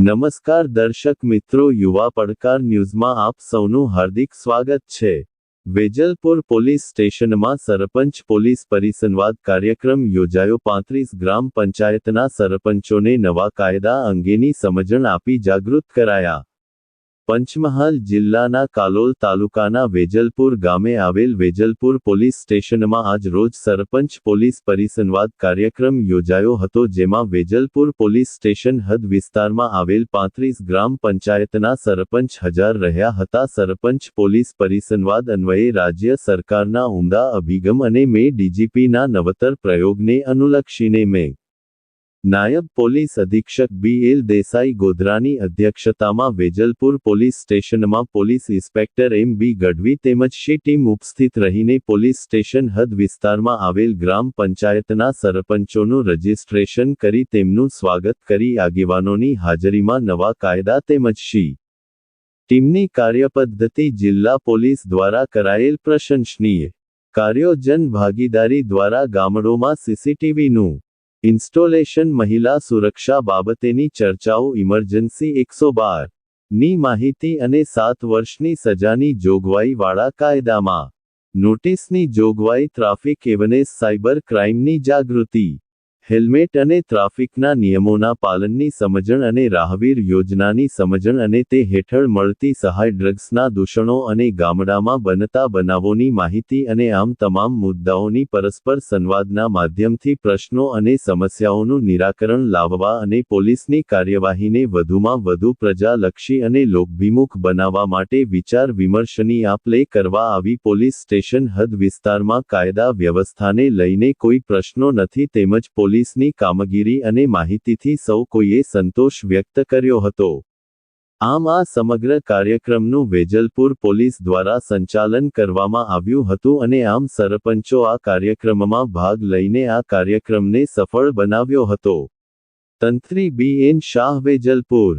નમસ્કાર દર્શક મિત્રો, યુવા પડકાર ન્યૂઝમાં આપ સૌનું હાર્દિક સ્વાગત છે. વેજલપુર પોલીસ સ્ટેશનમાં સરપંચ પોલીસ પરિસંવાદ કાર્યક્રમ યોજાયો. પાંત્રીસ ગ્રામ પંચાયતના સરપંચોને નવા કાયદા અંગેની સમજણ આપી જાગૃત કરાયા. પંચમહાલ જિલ્લાના કાલોલ તાલુકાના વેજલપુર ગામે આવેલ વેજલપુર પોલીસ સ્ટેશનમાં આજ રોજ સરપંચ પોલીસ પરિસંવાદ કાર્યક્રમ યોજાયો હતો જેમાં વેજલપુર પોલીસ સ્ટેશન હદ વિસ્તારમાં આવેલ પાંત્રીસ ગ્રામ પંચાયતના સરપંચ હજાર રહ્યા હતા. સરપંચ પોલીસ પરિસંવાદ અન્વયે રાજ્ય સરકારના ઉમદા અભિગમ અને મે ડીજીપીના નવતર પ્રયોગને અનુલક્ષીને મેં નાયબ પોલીસ અધિક્ષક બી એલ દેસાઈ ગોધરાની અધ્યક્ષતામાં વેજલપુર પોલીસ સ્ટેશનમાં police inspector M B Gadhvi તેમજ શી ટીમ ઉપસ્થિત રહીને પોલીસ સ્ટેશન હદ વિસ્તારમાં આવેલ ગ્રામ પંચાયતના સરપંચોનું રજીસ્ટ્રેશન કરી તેમનું સ્વાગત કરી આગેવાનોની હાજરીમાં નવા કાયદા તેમજ શી ટીમની કાર્યપદ્ધતિ જિલ્લા પોલીસ દ્વારા કરાયેલ પ્રશંસનીય. કાર્યો જન ભાગીદારી દ્વારા ગામડોમાં સીસીટીવીનું ઇન્સ્ટોલેશન મહિલા સુરક્ષા બાબતેની ચર્ચાઓ ઇમરજન્સી એકસો બારની માહિતી અને સાત વર્ષની સજાની જોગવાઈવાળા કાયદામાં. નોટિસની જોગવાઈ ટ્રાફિક એવનેસ સાયબર ક્રાઇમની જાગૃતિ. હેલ્મેટ અને ટ્રાફિકના નિયમોના પાલનની સમજણ અને રાહવીર યોજનાની સમજણ અને તે હેઠળ મળતી સહાય ડ્રગ્સના દૂષણો અને ગામડામાં બનતા બનાવોની માહિતી અને આમ તમામ મુદ્દાઓની પરસ્પર સંવાદના માધ્યમથી પ્રશ્નો અને સમસ્યાઓનું નિરાકરણ લાવવા અને પોલીસની કાર્યવાહીને વધુમાં વધુ પ્રજાલક્ષી અને લોકભિમુખ બનાવવા માટે વિચાર વિમર્શની આપ લે કરવા આવી પોલીસ સ્ટેશન હદ વિસ્તારમાં કાયદા વ્યવસ્થાને લઈને કોઈ પ્રશ્નો નથી તેમજ પોલીસની કામગીરી અને માહિતીથી સૌ કોઈએ સંતોષ વ્યક્ત કર્યો હતો. આમ આ સમગ્ર કાર્યક્રમનું વેજલપુર પોલીસ દ્વારા સંચાલન કરવામાં આવ્યું હતું અને આમ સરપંચો આ કાર્યક્રમમાં ભાગ લઈને આ કાર્યક્રમને સફળ બનાવ્યો હતો. તંત્રી બી એન શાહ વેજલપુર